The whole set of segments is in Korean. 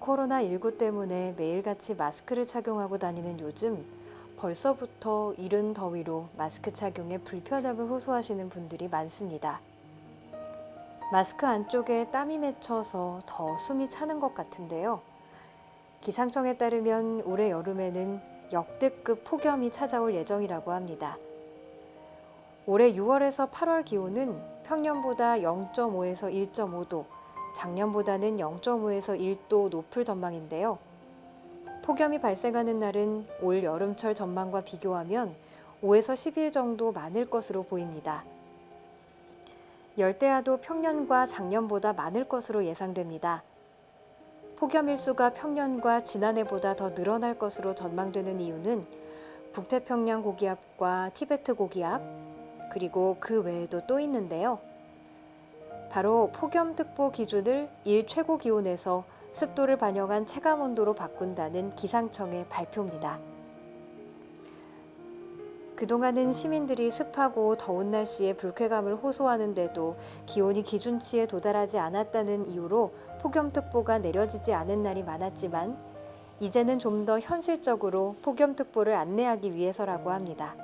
코로나19 때문에 매일같이 마스크를 착용하고 다니는 요즘 벌써부터 이른 더위로 마스크 착용에 불편함을 호소하시는 분들이 많습니다. 마스크 안쪽에 땀이 맺혀서 더 숨이 차는 것 같은데요. 기상청에 따르면 올해 여름에는 역대급 폭염이 찾아올 예정이라고 합니다. 올해 6월에서 8월 기온은 평년보다 0.5에서 1.5도, 작년보다는 0.5에서 1도 높을 전망인데요. 폭염이 발생하는 날은 올 여름철 전망과 비교하면 5에서 10일 정도 많을 것으로 보입니다. 열대야도 평년과 작년보다 많을 것으로 예상됩니다. 폭염 일수가 평년과 지난해보다 더 늘어날 것으로 전망되는 이유는 북태평양 고기압과 티베트 고기압, 그리고 그 외에도 또 있는데요. 바로 폭염특보 기준을 일 최고 기온에서 습도를 반영한 체감 온도로 바꾼다는 기상청의 발표입니다. 그동안은 시민들이 습하고 더운 날씨에 불쾌감을 호소하는데도 기온이 기준치에 도달하지 않았다는 이유로 폭염특보가 내려지지 않은 날이 많았지만 이제는 좀 더 현실적으로 폭염특보를 안내하기 위해서라고 합니다.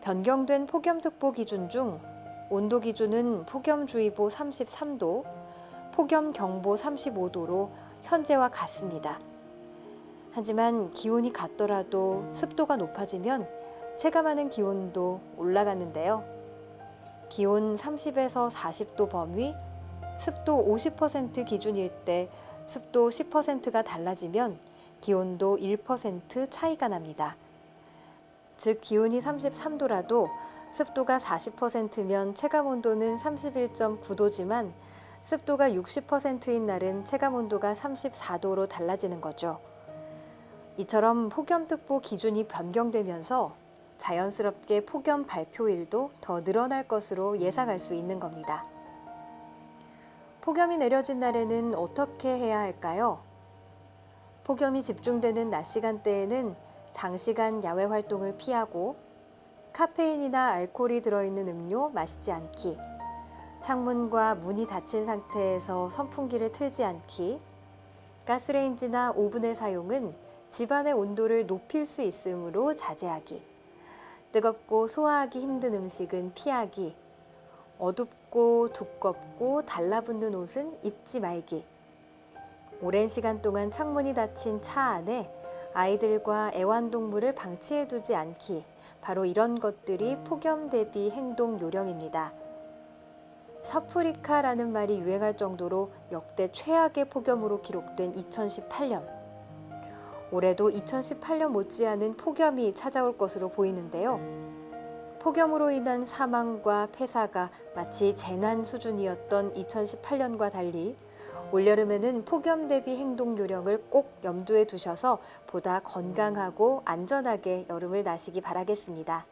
변경된 폭염특보 기준 중 온도 기준은 폭염주의보 33도, 폭염경보 35도로 현재와 같습니다. 하지만 기온이 같더라도 습도가 높아지면 체감하는 기온도 올라가는데요. 기온 30에서 40도 범위, 습도 50% 기준일 때 습도 10%가 달라지면 기온도 1% 차이가 납니다. 즉 기온이 33도라도 습도가 40%면 체감 온도는 31.9도지만 습도가 60%인 날은 체감 온도가 34도로 달라지는 거죠. 이처럼 폭염특보 기준이 변경되면서 자연스럽게 폭염 발표일도 더 늘어날 것으로 예상할 수 있는 겁니다. 폭염이 내려진 날에는 어떻게 해야 할까요? 폭염이 집중되는 낮 시간대에는 장시간 야외 활동을 피하고 카페인이나 알코올이 들어있는 음료 마시지 않기, 창문과 문이 닫힌 상태에서 선풍기를 틀지 않기, 가스레인지나 오븐의 사용은 집안의 온도를 높일 수 있으므로 자제하기, 뜨겁고 소화하기 힘든 음식은 피하기, 어둡고 두껍고 달라붙는 옷은 입지 말기, 오랜 시간 동안 창문이 닫힌 차 안에 아이들과 애완동물을 방치해두지 않기, 바로 이런 것들이 폭염 대비 행동 요령입니다. 서프리카라는 말이 유행할 정도로 역대 최악의 폭염으로 기록된 2018년. 올해도 2018년 못지않은 폭염이 찾아올 것으로 보이는데요. 폭염으로 인한 사망과 폐사가 마치 재난 수준이었던 2018년과 달리 올여름에는 폭염 대비 행동 요령을 꼭 염두에 두셔서 보다 건강하고 안전하게 여름을 나시기 바라겠습니다.